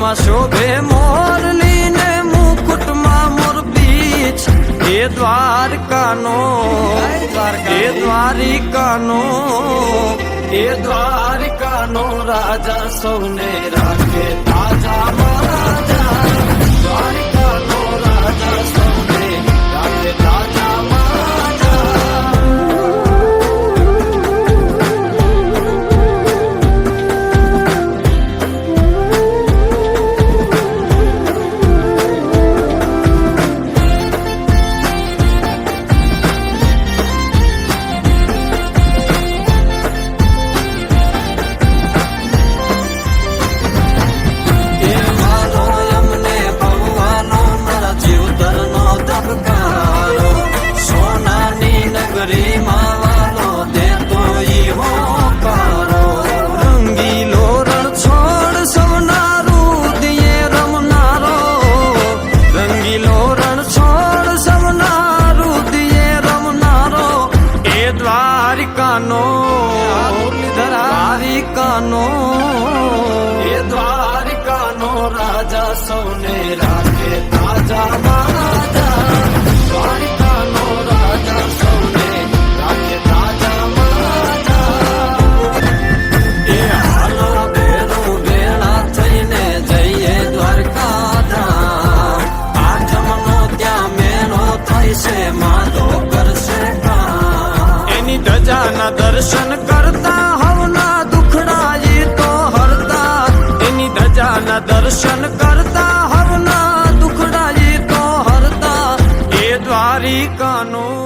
માં શોભે મોરની ને મુકુટમાં મોરબી એ દ્વારકાનો, એ દ્વારિકાનો એ દ્વારિકાનો રાજા સૌને રાજા દ્વારિકાનો. એ દ્વારિકાનો રાજા સૌને રાખે તાજા રાજા. દ્વારિકાનો રાજા સૌને રાખે તાજા રાજા. એ હાલો ભેરું જઈએ દ્વારકા ધામ ત્યાં મેળો થાય છે માધો કરશે એની ધજાના દર્શન કરતા દર્શન કરતા હરના દુખડાજી તો હરતા. એ દ્વારિકાનું